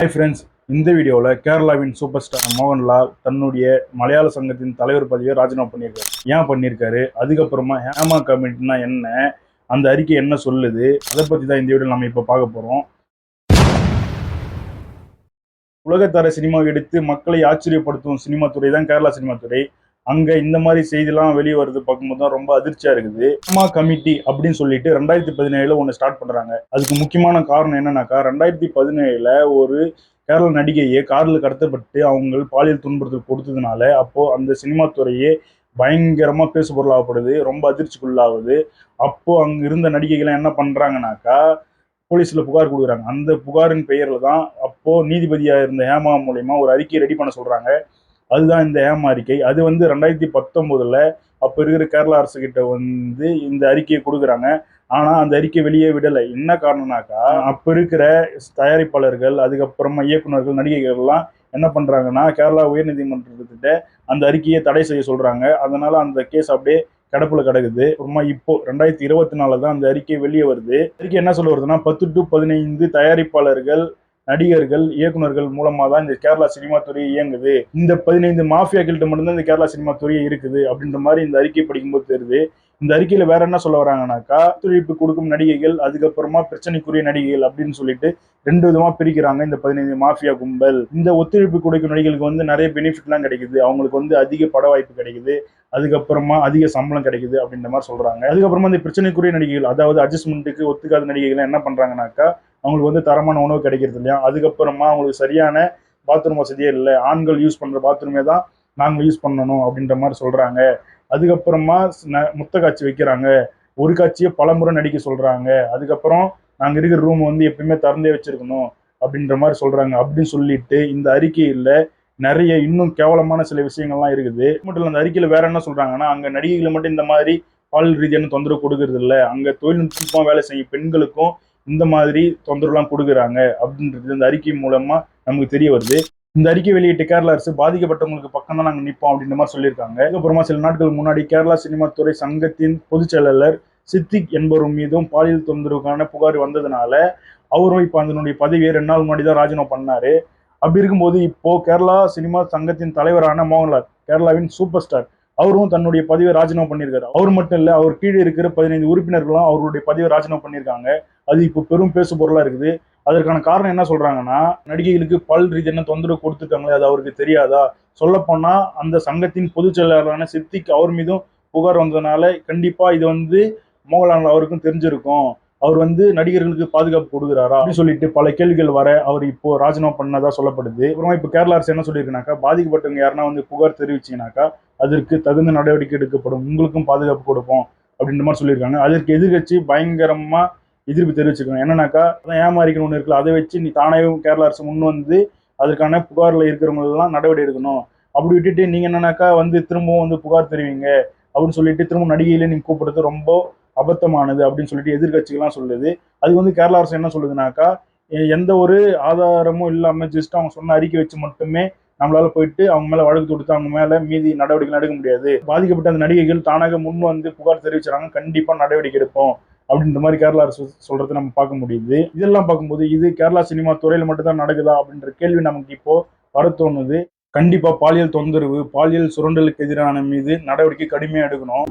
Hi friends இந்த வீடியோவில் கேரளாவின் சூப்பர் ஸ்டார் மோகன்லால் தன்னுடைய மலையாள சங்கத்தின் தலைவர் பதவியை ராஜினாமா பண்ணியிருக்காரு. ஏன் பண்ணியிருக்காரு? அதுக்கப்புறமா ஹேமா கமிட்டினா என்ன? அந்த அறிக்கை என்ன சொல்லுது? அதை பற்றி தான் இந்த வீடியோ நம்ம இப்போ பார்க்க போகிறோம் உலகத்தர சினிமா எடுத்து மக்களை ஆச்சரியப்படுத்தும் சினிமா துறை தான் கேரளா சினிமா துறை. அங்க இந்த மாதிரி செய்திலாம் வெளியே வருது பார்க்கும்போது தான் ரொம்ப அதிர்ச்சியா இருக்குது. ஹேமா கமிட்டி அப்படின்னு சொல்லிட்டு ரெண்டாயிரத்தி பதினேழுல ஒன்று ஸ்டார்ட் பண்றாங்க. அதுக்கு முக்கியமான காரணம் என்னன்னாக்கா ரெண்டாயிரத்தி பதினேழுல ஒரு கேரள நடிகையை காரில் கடத்தப்பட்டு அவங்க பாலியல் துன்புறுத்தல் கொடுத்ததுனால அப்போ அந்த சினிமா துறையே பயங்கரமா பேசு பொருளாகப்படுது ரொம்ப அதிர்ச்சிக்குள்ளாகுது. அப்போ அங்க இருந்த நடிகைகள்லாம் என்ன பண்றாங்கனாக்கா போலீஸ்ல புகார் கொடுக்குறாங்க. அந்த புகாரின் பெயர்ல தான் அப்போ நீதிபதியா இருந்த ஹேமா மூலயமா ஒரு அறிக்கையை ரெடி பண்ண சொல்றாங்க. அதுதான் இந்த ஏமாறிக்கை. அது வந்து ரெண்டாயிரத்தி பத்தொம்போதில் அப்போ இருக்கிற கேரளா அரசு கிட்ட வந்து இந்த அறிக்கையை கொடுக்குறாங்க. ஆனா அந்த அறிக்கை வெளியே விடலை. என்ன காரணம்னாக்கா அப்போ இருக்கிற தயாரிப்பாளர்கள் அதுக்கப்புறமா இயக்குநர்கள் நடிகைகள் எல்லாம் என்ன பண்றாங்கன்னா கேரளா உயர்நீதிமன்றத்திட்ட அந்த அறிக்கையை தடை செய்ய சொல்றாங்க. அதனால அந்த கேஸ் அப்படியே கிடப்புல கிடக்குது. அப்புறமா இப்போ ரெண்டாயிரத்தி இருபத்தி நாலு தான் அந்த அறிக்கை வெளியே வருது. அறிக்கை என்ன சொல்ல வருதுன்னா பத்து டு பதினைந்து தயாரிப்பாளர்கள் நடிகர்கள் இயக்குநர்கள் மூலமா தான் இந்த கேரளா சினிமா துறை இயங்குது. இந்த பதினைந்து மாஃபியாக்கள்கிட்ட மட்டும்தான் இந்த கேரளா சினிமா துறையே இருக்குது அப்படின்ற மாதிரி இந்த அறிக்கை படிக்கும்போது தெரியுது. இந்த அறிக்கையில வேற என்ன சொல்ல வராங்கனாக்கா ஒத்துழைப்பு கொடுக்கும் நடிகைகள் அதுக்கப்புறமா பிரச்சனைக்குரிய நடிகைகள் அப்படின்னு சொல்லிட்டு ரெண்டு விதமா பிரிக்கிறாங்க இந்த பதினைந்து மாஃபியா கும்பல். இந்த ஒத்துழைப்பு கொடுக்கும் நடிகைகளுக்கு வந்து நிறைய பெனிஃபிட்லாம் கிடைக்குது. அவங்களுக்கு வந்து அதிக பட வாய்ப்பு கிடைக்குது. அதுக்கப்புறமா அதிக சம்பளம் கிடைக்குது அப்படின்ற மாதிரி சொல்றாங்க. அதுக்கப்புறமா இந்த பிரச்சனைக்குரிய நடிகைகள் அதாவது அட்ஜஸ்ட்மெண்ட்டுக்கு ஒத்துக்காத நடிகைகள் என்ன பண்றாங்கனாக்கா அவங்களுக்கு வந்து தரமான உணவு கிடைக்கிறது இல்லையா? அதுக்கப்புறமா அவங்களுக்கு சரியான பாத்ரூம் வசதியே இல்லை. ஆண்கள் யூஸ் பண்ணுற பாத்ரூமே தான் நாங்கள் யூஸ் பண்ணணும் அப்படின்ற மாதிரி சொல்கிறாங்க அதுக்கப்புறமா முத்த காட்சி வைக்கிறாங்க. ஒரு காட்சியை பலமுறை நடிக்க சொல்கிறாங்க அதுக்கப்புறம் நாங்கள் இருக்கிற ரூம் வந்து எப்பயுமே திறந்தே வச்சுருக்கணும் அப்படின்ற மாதிரி சொல்கிறாங்க அப்படின்னு சொல்லிட்டு இந்த அறிக்கையில் நிறைய இன்னும் கேவலமான சில விஷயங்கள்லாம் இருக்குது. மட்டும் இல்லை அந்த அறிக்கையில் வேற என்ன சொல்கிறாங்கன்னா அங்கே நடிகைகளை மட்டும் இந்த மாதிரி பால் ரீதியான தொந்தரவு கொடுக்கறது இல்லை. அங்கே தொழில்நுட்பமாக வேலை செய்யும் பெண்களுக்கும் இந்த மாதிரி தொந்தரவுலாம் கொடுக்குறாங்க அப்படின்றது இந்த அறிக்கை மூலமா நமக்கு தெரிய வருது. இந்த அறிக்கை வெளியிட்ட கேரளா அரசு பாதிக்கப்பட்டவங்களுக்கு பக்கம் தான் நாங்கள் நிற்போம் அப்படின்ற மாதிரி சொல்லியிருக்காங்க. அதுக்கப்புறமா சில நாட்கள் முன்னாடி கேரளா சினிமா துறை சங்கத்தின் பொதுச் செயலாளர் சித்திக் என்பவர் மீதும் பாலியல் தொந்தரவுக்கான புகார் வந்ததுனால அவரும் இப்போ அதனுடைய பதவியை ரெண்டு நாள் முன்னாடி தான் ராஜினாமா பண்ணாரு. அப்படி இருக்கும்போது இப்போ கேரளா சினிமா சங்கத்தின் தலைவரான மோகன்லால் கேரளாவின் சூப்பர் ஸ்டார் அவரும் தன்னுடைய பதவியை ராஜினாமா பண்ணியிருக்காரு. அவர் மட்டும் இல்லை அவர் கீழே இருக்கிற பதினைந்து உறுப்பினர்களும் அவருடைய பதவியை ராஜினாமா பண்ணியிருக்காங்க. அது இப்போ பெரும் பேசு பொருளாக இருக்குது. அதற்கான காரணம் என்ன சொல்றாங்கன்னா நடிகைகளுக்கு பல் ரீதியான தொந்தரவு கொடுத்துருக்காங்களே அது அவருக்கு தெரியாதா? சொல்லப்போனா அந்த சங்கத்தின் பொதுச் செயலாளரான சித்திக் அவர் மீதும் புகார் வந்ததுனால கண்டிப்பா இது வந்து மோகன்லால் அவருக்கும் தெரிஞ்சிருக்கும். அவர் வந்து நடிகர்களுக்கு பாதுகாப்பு கொடுக்குறாரா? அப்படின்னு சொல்லிட்டு பல கேள்விகள் வர அவர் இப்போ ராஜினாமா பண்ணதா சொல்லப்படுது. அப்புறமா இப்போ கேரளா அரசு என்ன சொல்லியிருக்குனாக்கா பாதிக்கப்பட்டவங்க யாருன்னா வந்து புகார் தெரிவிச்சீங்கன்னாக்கா அதற்கு தகுந்த நடவடிக்கை எடுக்கப்படும். உங்களுக்கும் பாதுகாப்பு கொடுப்போம் அப்படின்ற மாதிரி சொல்லியிருக்காங்க. அதற்கு எதிர்கட்சி பயங்கரமாக எதிர்ப்பு தெரிவிச்சிருக்காங்க என்னன்னாக்கா அதான் ஏமாறிக்கணும் ஒன்று இருக்குல்ல அதை வச்சு நீ தானே கேரளா அரசு முன் வந்து அதற்கான புகாரில் இருக்கிறவங்களெல்லாம் நடவடிக்கை எடுக்கணும். அப்படி விட்டுட்டு நீங்கள் என்னன்னாக்கா வந்து திரும்பவும் வந்து புகார் தெரிவிங்க. அப்படின்னு சொல்லிட்டு திரும்ப நடிகையில நீங்கள் கூப்பிடுறது ரொம்ப அபத்தமானது அப்படின்னு சொல்லிட்டு எதிர்கட்சிகள்லாம் சொல்லுது. அது வந்து கேரளா அரசு என்ன சொல்லுதுனாக்கா எந்த ஒரு ஆதாரமும் இல்லாமல் ஜஸ்ட் அவங்க சொன்ன அறிக்கை வச்சு மட்டுமே நம்மளால போயிட்டு அவங்க மேல வழக்கு தொடுத்து அவங்க மேல மீதி நடவடிக்கை எடுக்க முடியாது. பாதிக்கப்பட்ட அந்த நடிகைகள் தானாக முன் வந்து புகார் தெரிவிச்சாங்க கண்டிப்பா நடவடிக்கை எடுப்போம். அப்படின்ற மாதிரி கேரளா அரசு சொல்றதை நம்ம பார்க்க முடியுது. இதெல்லாம் பார்க்கும்போது இது கேரளா சினிமா துறையில் மட்டும்தான் நடக்குதா அப்படின்ற கேள்வி நமக்கு இப்போ வர தோணுது. கண்டிப்பா பாலியல் தொந்தரவு பாலியல் சுரண்டலுக்கு எதிரான மீது நடவடிக்கை கடுமையா எடுக்கணும்.